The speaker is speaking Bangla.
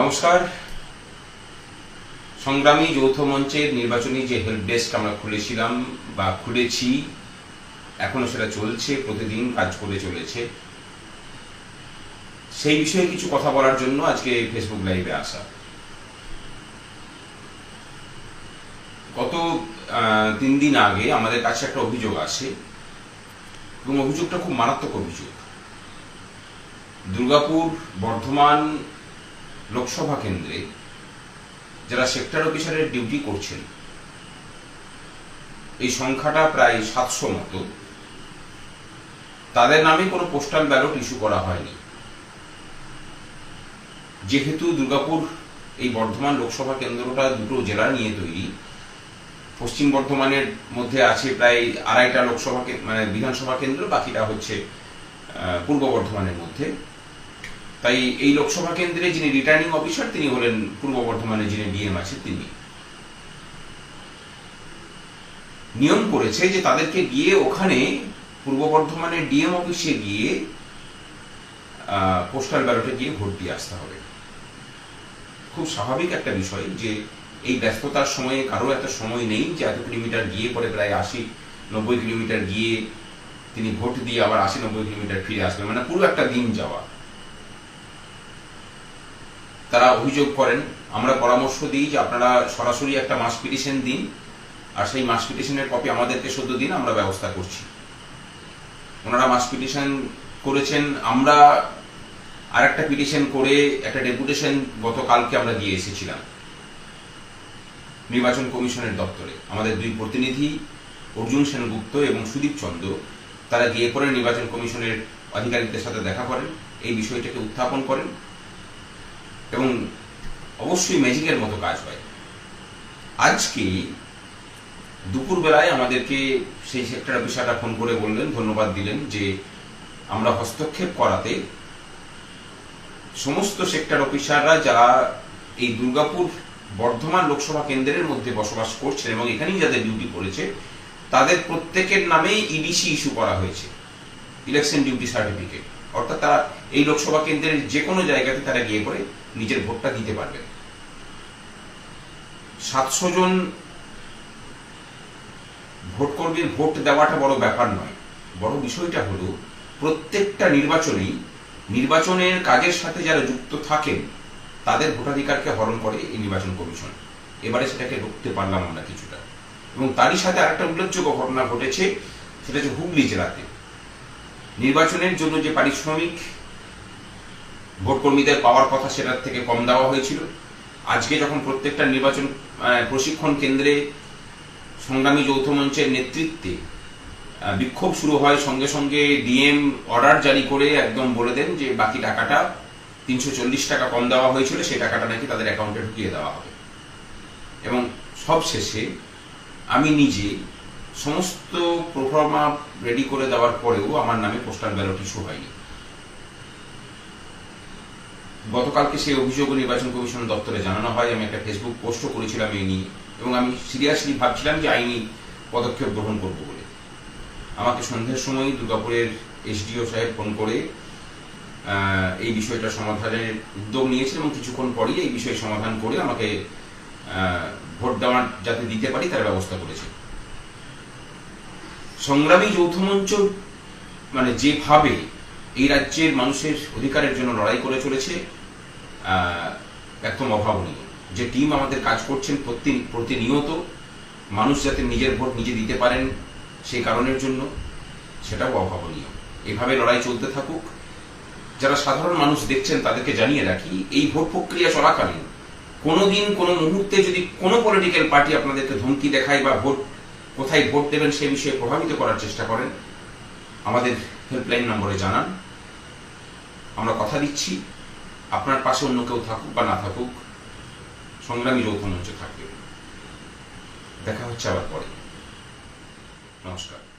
নমস্কার। সংগ্রামী যৌথ মঞ্চের নির্বাচনী যে হেল্প ডেস্ক আমরা খুলেছিলাম বা খুলেছি, এখনও সেটা চলছে, প্রতিদিন কাজ করে চলেছে। সেই বিষয়ে কিছু কথা বলার জন্য আজকে ফেসবুক লাইভে আসা। গত তিন দিন আগে আমাদের কাছে একটা অভিযোগ আসে, এবং অভিযোগটা খুব মারাত্মক অভিযোগ। দুর্গাপুর বর্ধমান লোকসভা কেন্দ্রে যারা সেক্টর অফিসারের ডিউটি করছেন, এই সংখ্যাটা প্রায় সাতশো মতো। তাদের নামে কোনো পোস্টাল ব্যালট ইস্যু করা হয়নি। যেহেতু দুর্গাপুর এই বর্ধমান লোকসভা কেন্দ্রটা দুটো জেলা নিয়ে তৈরি, পশ্চিম বর্ধমানের মধ্যে আছে প্রায় আড়াইটা লোকসভা মানে বিধানসভা কেন্দ্র, বাকিটা হচ্ছে পূর্ব বর্ধমানের মধ্যে। তাই এই লোকসভা কেন্দ্রে যিনি রিটার্নিং অফিসার তিনি হলেন পূর্ব বর্ধমানে যিনি ডিএম আছেন, তিনি নিয়ম করেছে যে তাদেরকে গিয়ে ওখানে পূর্ব বর্ধমানের ডিএম অফিসে গিয়ে পোস্টাল ব্যালটে গিয়ে ভোট দিয়ে আসতে হবে। খুব স্বাভাবিক একটা বিষয় যে এই ব্যস্ততার সময়ে কারও এত সময় নেই যে এত কিলোমিটার গিয়ে পরে প্রায় আশি, নব্বই কিলোমিটার গিয়ে তিনি ভোট দিয়ে আবার আশি, নব্বই কিলোমিটার ফিরে আসবেন। মানে পুরো একটা দিন যাওয়া। তারা অভিযোগ করেন, আমরা পরামর্শ দিই যে আপনারা সরাসরি একটা মাস পিটিশন দিন, আর সেই মাস পিটিশনের কপি আমাদেরকে সদ্য দিন, আমরা ব্যবস্থা করছি। ওনারা মাস পিটিশন করেছেন, আমরা আর একটা পিটিশন করে একটা ডেপুটেশন গতকালকে আমরা দিয়ে এসেছিলাম। নির্বাচন কমিশনের দপ্তরে। আমাদের দুই প্রতিনিধি, অর্জুন সেনগুপ্ত এবং সুদীপ চন্দ্র, তারা গিয়ে পরে নির্বাচন কমিশনের আধিকারিকদের সাথে দেখা করেন, এই বিষয়টাকে উত্থাপন করেন। এবং অবশ্যই ম্যাজিকের মতো কাজ হয়। আজকে দুপুরবেলায় আমাদেরকে সেই সেক্টর অফিসাররা ফোন করে বললেন, ধন্যবাদ দিলেন যে আমরা হস্তক্ষেপ করাতে সমস্ত সেক্টর অফিসাররা যারা এই দুর্গাপুর বর্ধমান লোকসভা কেন্দ্রের মধ্যে বসবাস করছেন এবং এখানেই যাদের ডিউটি করেছে তাদের প্রত্যেকের নামেই ইডিসি ইস্যু করা হয়েছে ইলেকশন ডিউটি সার্টিফিকেট অর্থাৎ তারা এই লোকসভা কেন্দ্রের যে কোনো জায়গাতে তারা গিয়ে করে নিজের ভোটটা দিতে পারবেন। সাতশো জন ভোট কর্মীর ভোট দেওয়াটা বড় ব্যাপার নয়। বড় বিষয়টা হলো, প্রত্যেকটা নির্বাচনেই নির্বাচনের কাজের সাথে যারা যুক্ত থাকেন, তাদের ভোটাধিকারকে হরণ করে এই নির্বাচন কমিশন। এবারে সেটাকে রুখতে পারলাম আমরা কিছুটা। এবং তারই সাথে আরেকটা উল্লেখযোগ্য ঘটনা ঘটেছে, সেটা হচ্ছে হুগলি জেলাতে। নির্বাচনের জন্য যে পারিশ্রমিক ভোট কর্মীদের পাওয়ার কথা সেটার থেকে কম দেওয়া হয়েছিল। আজকে যখন প্রত্যেকটা নির্বাচন প্রশিক্ষণ কেন্দ্রে সংগ্রামী যৌথ মঞ্চের নেতৃত্বে বিক্ষোভ শুরু হয়, সঙ্গে সঙ্গে ডিএম অর্ডার জারি করে একদম বলে দেন যে বাকি টাকাটা তিনশো চল্লিশ টাকা কম দেওয়া হয়েছিল, সেই টাকাটা নাকি তাদের অ্যাকাউন্টে ঢুকিয়ে দেওয়া হবে। এবং সব শেষে আমি নিজে সমস্ত প্রোফর্মা রেডি করে দেওয়ার পরেও আমার নামে পোস্টাল ব্যালট ইস্যু হয়নি। গতকালকে সেই অভিযোগ নির্বাচন কমিশন দপ্তরে জানানো হয়। আমি একটা ফেসবুক পোস্টও করেছিলাম এই নিয়ে এবং আমি সিরিয়াসলি ভাবছিলাম যে আইনি পদক্ষেপ গ্রহণ করব বলে। আমাকে সন্ধ্যের সময় দুর্গাপুরের এসডিও সাহেব ফোন করে এই বিষয়টা সমাধানের উদ্যোগ নিয়েছেন এবং কিছুক্ষণ পরেই এই বিষয় সমাধান করে আমাকে ভোট দেওয়ার যাতে দিতে পারি তার ব্যবস্থা করেছে সংগ্রামী যৌথ মঞ্চ মানে যেভাবে এই রাজ্যের মানুষের অধিকারের জন্য লড়াই করে চলেছে একদম অভাবনীয় যে টিম আমাদের কাজ করছেন প্রতি, প্রতিনিয়ত, মানুষ যাতে নিজের ভোট নিজে দিতে পারেন সেই কারণের জন্য, সেটাও অভাবনীয়। এভাবে লড়াই চলতে থাকুক। যারা সাধারণ মানুষ দেখছেন, তাদেরকে জানিয়ে রাখি, এই ভোট প্রক্রিয়া চলাকালীন কোনোদিন কোনো মুহূর্তে যদি কোনো পলিটিক্যাল পার্টি আপনাদেরকে ধমকি দেখায় বা ভোট, কোথায় ভোট দেবেন সে বিষয়ে প্রভাবিত করার চেষ্টা করেন, আমাদের হেল্পলাইন নম্বরে জানান। আমরা কথা দিচ্ছি। আপনার পাশে অন্য কেউ থাকুক বা না থাকুক, সংগ্রামী যৌথ মঞ্চে থাকবে। দেখা হচ্ছে আবার পরে। নমস্কার।